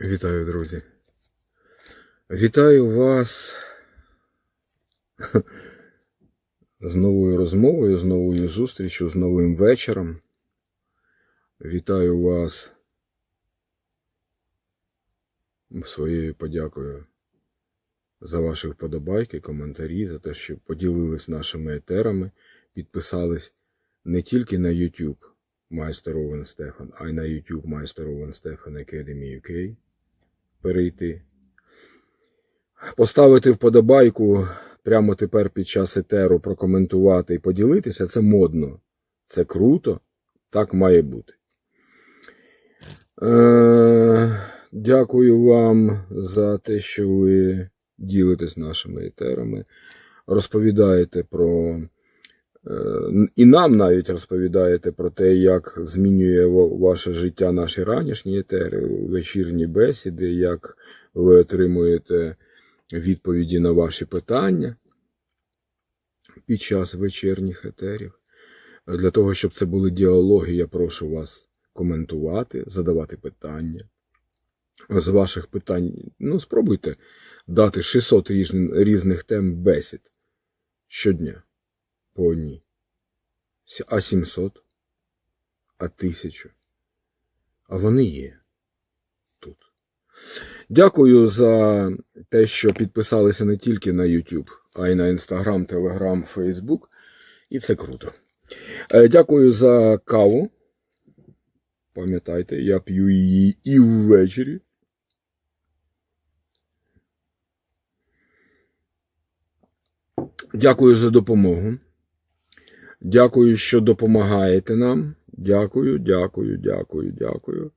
Вітаю, друзі. Вітаю вас з новою розмовою, з новою зустрічю, з новим вечором. Вітаю вас своєю подякою за ваші вподобайки, коментарі, за те, що поділились нашими етерами, підписались не тільки на YouTube Майстер Овен Стефан, а й на YouTube Майстер Овен Стефан Academy UK перейти. Поставити вподобайку прямо тепер під час етеру, прокоментувати і поділитися це модно. Це круто, так має бути. Е, дякую вам за те, що ви ділитесь нашими етерами, розповідаєте про. Е, І нам навіть розповідаєте про те, як змінює ваше життя наші ранішні етери, вечірні бесіди, як ви отримуєте відповіді на ваші питання під час вечірніх етерів. Для того, щоб це були діалоги, я прошу вас коментувати, задавати питання. З ваших питань, ну, спробуйте дати 600 різних тем бесід щодня по одній. А 700, а 1000. А вони є тут. Дякую за те, що підписалися не тільки на YouTube, а й на Instagram, Telegram, Facebook. І це круто. Е, Дякую за каву. Пам'ятайте, я п'ю її і ввечері. Дякую за допомогу. Дякую, що допомагаєте нам. Дякую, дякую, дякую, дякую.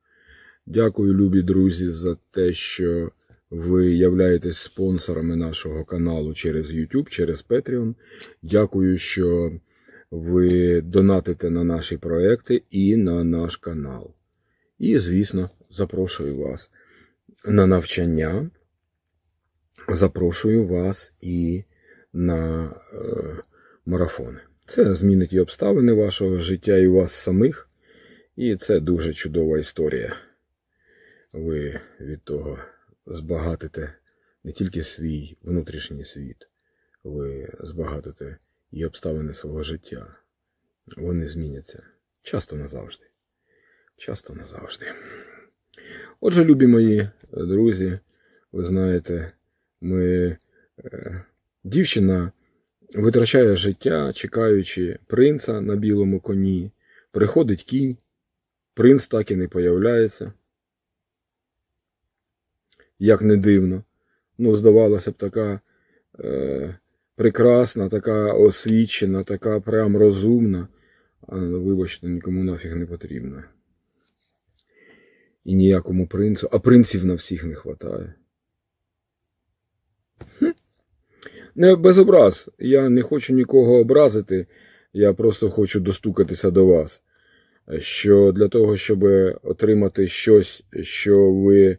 Дякую, любі друзі, за те, що ви являєтесь спонсорами нашого каналу через YouTube, через Patreon. Дякую, що ви донатите на наші проекти і на наш канал. І, звісно, запрошую вас на навчання. Запрошую вас і на е, марафони. Це змінить і обставини вашого життя, і вас самих. І це дуже чудова історія. Ви від того збагатите не тільки свій внутрішній світ, ви збагатите і обставини свого життя. Вони зміняться часто назавжди. Часто назавжди. Отже, любі мої друзі, ви знаєте, ми. е, Дівчина витрачає життя, чекаючи принца на білому коні. Приходить кінь, принц так і не появляється. Як не дивно. Ну, здавалося б, така е, прекрасна, така освічена, така прям розумна, а вибачте, нікому нафіг не потрібна. І ніякому принцу, а принців на всіх не вистачає. Не без образ. Я не хочу нікого образити, я просто хочу достукатися до вас. Що для того, щоб отримати щось, що ви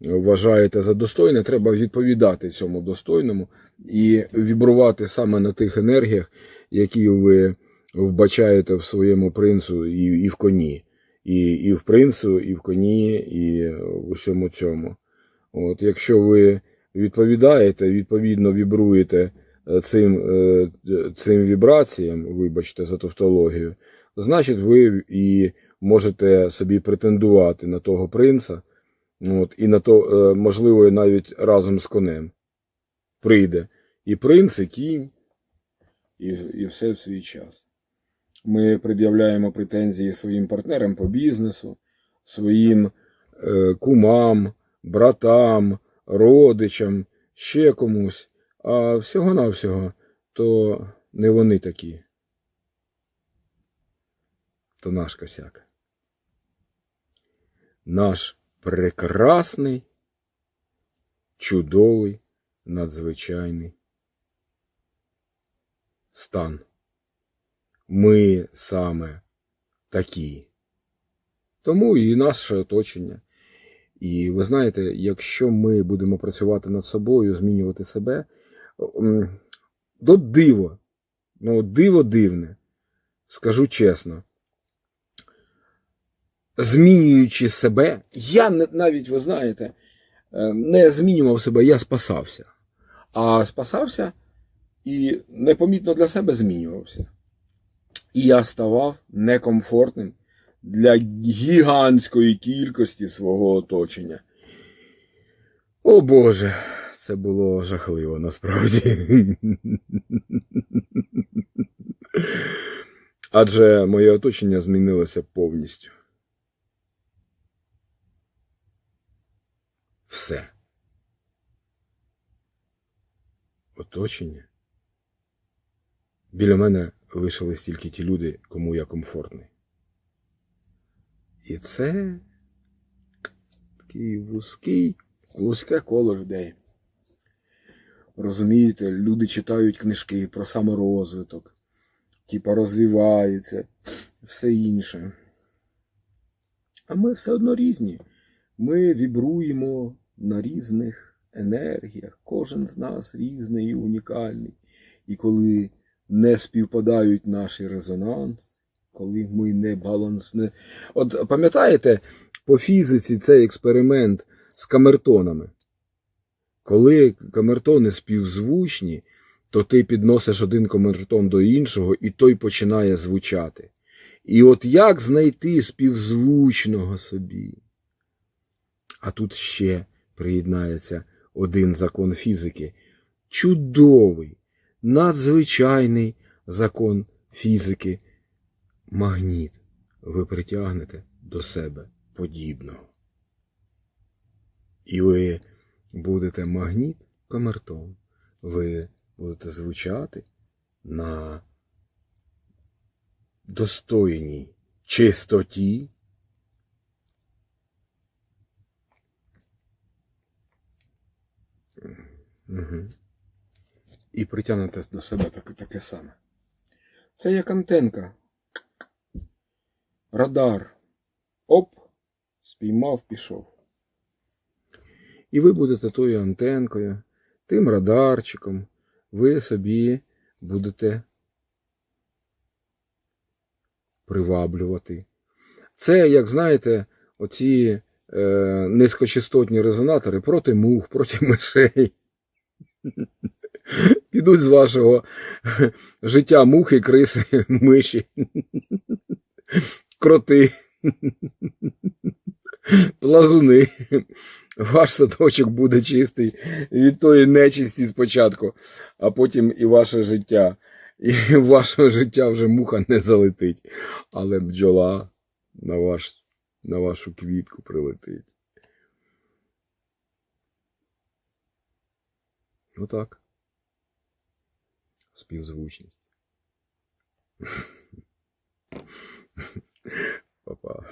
вважаєте за достойне, треба відповідати цьому достойному і вібрувати саме на тих енергіях, які ви вбачаєте в своєму принцу і, і в коні. І, і в принцу, і в коні, і в усьому цьому. От, якщо ви відповідаєте, відповідно вібруєте е, цим, е, цим вібраціям, вибачте за тавтологію, значить ви і можете собі претендувати на того принца, от, і на то, е, можливо, навіть разом з конем прийде і принц, і кінь, і, і все в свій час. Ми пред'являємо претензії своїм партнерам по бізнесу, своїм е, кумам, братам, родичам, ще комусь, а всього-навсього, то не вони такі. То наш косяк. Наш прекрасний, чудовий, надзвичайний стан. Ми саме такі. Тому і наше оточення. І ви знаєте, якщо ми будемо працювати над собою, змінювати себе, до диво, ну диво дивне, скажу чесно. Змінюючи себе, я навіть, ви знаєте, е, не змінював себе, я спасався. А спасався і непомітно для себе змінювався. І я ставав некомфортним для гігантської кількості свого оточення. О Боже, це було жахливо насправді. Адже моє оточення змінилося повністю. Все. Оточення. Біля мене лишились тільки ті люди, кому я комфортний. І це такий вузький, вузьке коло людей. Розумієте, люди читають книжки про саморозвиток, типа розвиваються, все інше. А ми все одно різні. Ми вібруємо на різних енергіях. Кожен з нас різний і унікальний. І коли не співпадають наші резонанс, коли ми не балансне. От пам'ятаєте по фізиці цей експеримент з камертонами? Коли камертони співзвучні, то ти підносиш один камертон до іншого, і той починає звучати. І от як знайти співзвучного собі? А тут ще приєднається один закон фізики. Чудовий, надзвичайний закон фізики. Магніт ви притягнете до себе подібного. І ви будете магніт камертон. Ви будете звучати на достойній чистоті. Угу. І притягнете до себе таке, таке саме. Це як антенка. Радар. Оп, спіймав, пішов. І ви будете тою антенкою, тим радарчиком, ви собі будете приваблювати. Це, як знаєте, оці е, низькочастотні резонатори проти мух, проти мишей. Підуть з вашого життя мухи, криси, миші, кроти, плазуни. Ваш садочок буде чистий від тої нечисті спочатку, а потім і ваше життя. І в ваше життя вже муха не залетить, але бджола на, ваш, на вашу квітку прилетить. Отак. Співзвучність. папа